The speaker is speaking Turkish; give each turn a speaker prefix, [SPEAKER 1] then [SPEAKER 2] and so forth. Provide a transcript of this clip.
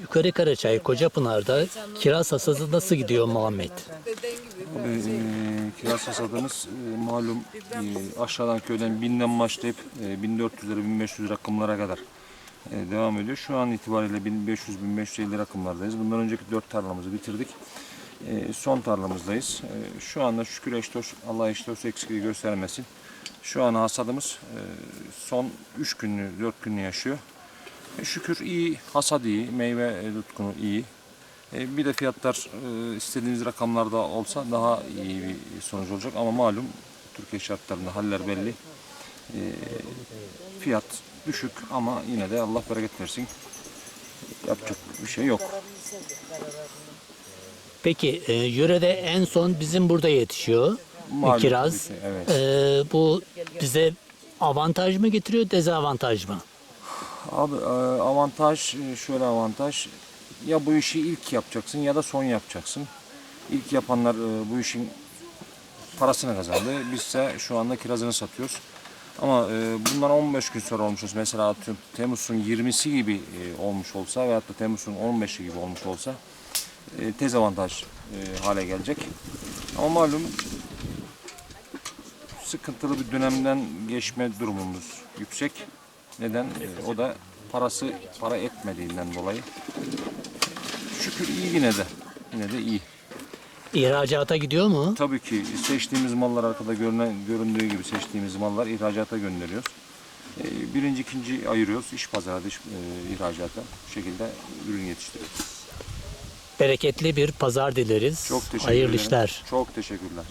[SPEAKER 1] Yukarı Karaçay, Kocapınar'da kiraz hasadı nasıl gidiyor Muhammed?
[SPEAKER 2] Abi, e, kiraz hasadımız e, malum e, aşağıdan köyden binden başlayıp e, 1400 lira 1500 rakımlara kadar e, devam ediyor. Şu an itibariyle 1500-1550 rakımlardayız. Bundan önceki 4 tarlamızı bitirdik. E, son tarlamızdayız. E, şu anda şükür eş dost, Allah eş dost eksikliği göstermesin. Şu an hasadımız e, son 3 günlü 4 günlü yaşıyor. Şükür iyi, hasat iyi, meyve tutkunu iyi. E, Bir de fiyatlar e, istediğiniz rakamlarda olsa daha iyi bir sonuç olacak ama malum Türkiye şartlarında haller belli. E, Fiyat düşük ama yine de Allah bereket versin. Yapacak bir şey yok.
[SPEAKER 1] Peki e, yörede en son bizim burada yetişiyor
[SPEAKER 2] Malum
[SPEAKER 1] kiraz.
[SPEAKER 2] evet.
[SPEAKER 1] E, bu bize avantaj mı getiriyor, dezavantaj mı?
[SPEAKER 2] Abi e, avantaj e, şöyle avantaj ya bu işi ilk yapacaksın ya da son yapacaksın. İlk yapanlar e, bu işin parasını kazandı. Biz ise şu anda kirazını satıyoruz. Ama bundan 15 gün sonra olmuş mesela atıyorum Temmuz'un 20'si gibi olmuş olsa veyahut da Temmuz'un 15'i gibi olmuş olsa tez avantaj hale gelecek. Ama malum sıkıntılı bir dönemden geçme durumumuz yüksek. Neden? E, o da parası para etmediğinden dolayı. Şükür iyi yine de. Yine de iyi.
[SPEAKER 1] İhracata gidiyor mu?
[SPEAKER 2] Tabii ki seçtiğimiz mallar arkada görünen, göründüğü gibi seçtiğimiz mallar ihracata gönderiyoruz. E, birinci, ikinci ayırıyoruz. İş pazarı, dış e, ihracata. Bu şekilde ürün yetiştiriyoruz.
[SPEAKER 1] Bereketli bir pazar dileriz.
[SPEAKER 2] Çok teşekkür
[SPEAKER 1] Hayırlı
[SPEAKER 2] ederim.
[SPEAKER 1] işler.
[SPEAKER 2] Çok teşekkürler.